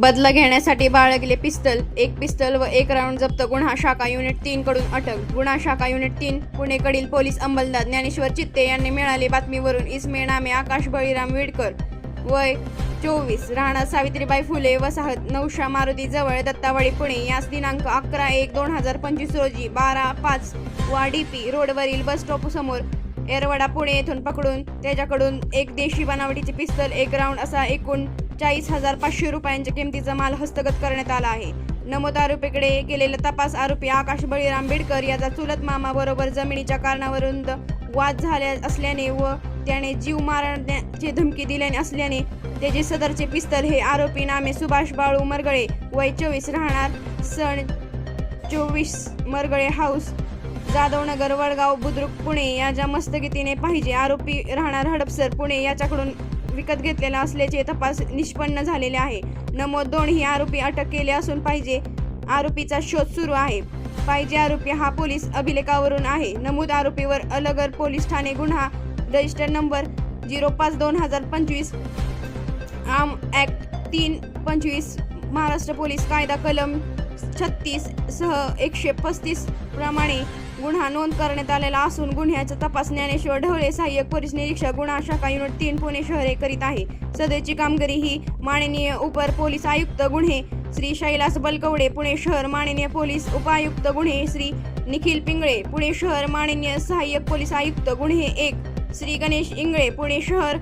बदला घेण्यासाठी बाळगले पिस्तल. एक पिस्तल व एक राऊंड जप्त गुन्हा शाखा युनिट तीन कडून अटक. गुन्हा शाखा युनिट तीन पुणेकडील पोलीस अंमलदार ज्ञानेश्वर चित्ते यांनी मिळाली बातमीवरून इसमे नामे आकाश बळीराम विडकर. वय चोवीस. राहणार सावित्रीबाई फुले वसाहत नवशा मारुती जवळ दत्तावाडी पुणे. यास दिनांक अकरा एक दोन हजार पंचवीस रोजी बारा पाच वा डी पी रोडवरील बस स्टॉप समोर एरवडा पुणे येथून पकडून त्याच्याकडून एक देशी बनावटीचे पिस्तल एक राऊंड असा एकूण चाळीस हजार पाचशे रुपयांच्या किमतीचा माल हस्तगत करण्यात आला आहे. नमोद आरोपीकडे केलेला तपास आरोपी आकाश बळीराम बिडकर याचा चुलत मामा बरोबर जमिनीच्या कारणावरून वाद झाल्या असल्याने व त्याने जीव मारण्याची धमकी दिल्याने असल्याने त्याचे सदरचे पिस्तल हे आरोपी नामे सुभाष बाळू मरगळे वय चोवीस राहणार. सण चोवीस मरगळे हाऊस जाधवनगर वडगाव बुद्रुक पुणे याच्या मस्तगतीने पाहिजे. आरोपी राहणार हडपसर पुणे याच्याकडून विकत घेतलेला असल्याचे तपास निष्पन्न झालेले आहे. नमोद दोन ही आरोपी अटक केले असून पाहिजे आरोपीचा शोध सुरू आहे. पाहिजे आरोपी हा पोलीस अभिलेखावरून आहे. नमूद आरोपीवर अलगर पोलीस ठाणे गुन्हा. रजिस्टर नंबर झिरो पाच दोन हजार पंचवीस. आम ॲक्ट तीन पंचवीस. महाराष्ट्र पोलीस कायदा कलम छत्तीस सह एकशे पस्तीस प्रमाणे गुन्हा नोंद करण्यात आलेला असून गुन्ह्याचा तपास ज्ञानेश्वर ढवळे सहाय्यक पोलीस निरीक्षक गुन्हा शाखा युनिट तीन पुणे शहरे करीत आहे. सदरची कामगिरी ही माननीय उपर पोलीस आयुक्त गुन्हे श्री शैलास बलकवडे पुणे शहर माननीय पोलीस उपायुक्त गुन्हे श्री निखिल पिंगळे पुणे शहर माननीय सहाय्यक पोलीस आयुक्त गुन्हे एक श्री गणेश इंगळे पुणे शहर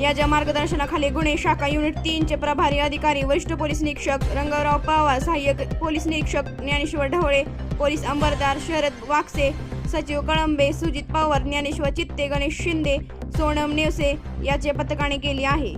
याच्या मार्गदर्शनाखाली गुन्हे शाखा युनिट तीनचे प्रभारी अधिकारी वरिष्ठ पोलीस निरीक्षक रंगराव पवार सहाय्यक पोलीस निरीक्षक ज्ञानेश्वर ढवळे पोलीस अंबरदार शरद वाकसे सचिव कळंबे सुजित पवार ज्ञानेश्वर चित्ते गणेश शिंदे सोनम नेवसे याचे पथकाने केली आहे.